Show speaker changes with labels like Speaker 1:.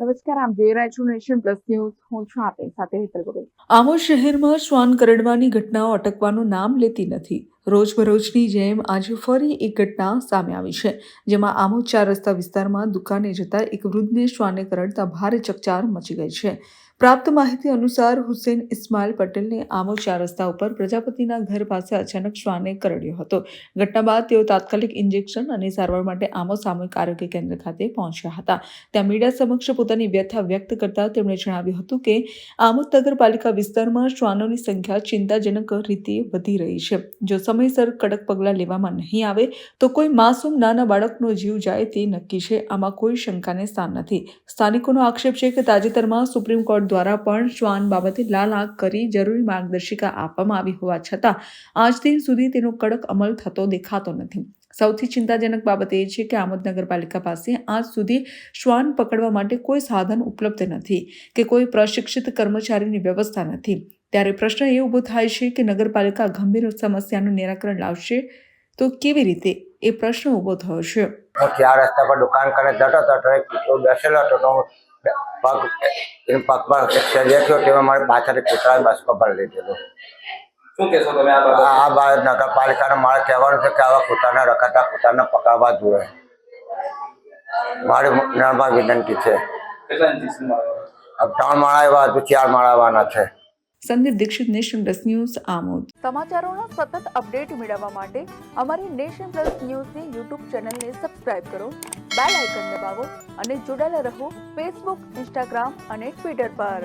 Speaker 1: નમસ્કાર આપ જોઈ રહ્યા છો પ્લસ ન્યૂઝ. હું છું આપની સાથે હેતલ ગોગોઈ
Speaker 2: આમોદ શહેરમાં શ્વાન કરડવાની ઘટનાઓ અટકવાનું નામ લેતી નથી. રોજબરોજની જેમ આજે ફરી એક ઘટના સામે આવી છે, જેમાં આમોદ ચાર રસ્તા વિસ્તારમાં દુકાને જતા એક વૃદ્ધને શ્વાને કરડતા ભારે ચકચાર મચી ગઈ છે. પ્રાપ્ત માહિતી અનુસાર હુસેન ઇસ્માઇલ પટેલને આમોદ ચાર રસ્તા ઉપર પ્રજાપતિના ઘર પાસે અચાનક શ્વાને કરડ્યો હતો. ઘટના બાદ તેઓ તાત્કાલિક ઇન્જેક્શન અને સારવાર માટે આમોદ સામૂહિક આરોગ્ય કેન્દ્ર ખાતે પહોંચ્યા હતા. ત્યાં મીડિયા સમક્ષ પોતાની વ્યથા વ્યક્ત કરતા તેમણે જણાવ્યું હતું કે, આમોદ નગરપાલિકા વિસ્તારમાં શ્વાનોની સંખ્યા ચિંતાજનક રીતે વધી રહી છે. જો સમયસર કડક પગલાં લેવામાં નહીં આવે, તો કોઈ માસૂમ નાના બાળકનો જીવ જાય તે નક્કી છે. આમાં કોઈ શંકાને સ્થાન નથી. સ્થાનિકોનો આક્ષેપ છે કે તાજેતરમાં સુપ્રીમ કોર્ટ દ્વારા પણ શ્વાન બાબતે લાલ આંખ કરી જરૂરી માર્ગદર્શિકા આપવામાં આવી હોવા છતાં, આજ દિન સુધી તેનો કડક અમલ થતો દેખાતો નથી. સૌથી ચિંતાજનક બાબત એ છે કે આમોદ નગરપાલિકા પાસે આજ સુધી શ્વાન પકડવા માટે કોઈ સાધન ઉપલબ્ધ નથી કે કોઈ પ્રશિક્ષિત કર્મચારીની વ્યવસ્થા નથી. ત્યારે પ્રશ્ન એ ઊભો થાય છે કે નગરપાલિકા ગંભીર સમસ્યાનું નિરાકરણ લાવશે તો કેવી રીતે? એ પ્રશ્ન ઊભો થયો છે.
Speaker 3: ચાર રસ્તા પર દુકાન કરે જતો હતો એક કૂતરો બેસેલો હતો તો પગ એ પગ પર સર્જે થયો તેમાં મારે પાછળ કૂતરાએ બસ પર લીધેલું.
Speaker 4: શું કહેશો તમે આ બાબત?
Speaker 3: નગરપાલિકાને મારે કહેવાનું છે કે આવા કૂતરાને રખાતા પોતાને પકડવા જોઈએ. મારી નર્મા વિનંતી છે. ત્રણ માળા એવા હજુ ચાર માળા આવવાના છે.
Speaker 2: Sandeep Dikshit nation plus news Amod.
Speaker 5: સમાચારોના સતત અપડેટ મેળવવા માટે અમારી નેશન પ્લસ ન્યૂઝની યુટ્યુબ ચેનલને સબસ્ક્રાઇબ કરો બેલ આઇકન દબાવો અને જોડાયેલા રહો ફેસબુક ઇન્સ્ટાગ્રામ અને ટ્વિટર પર.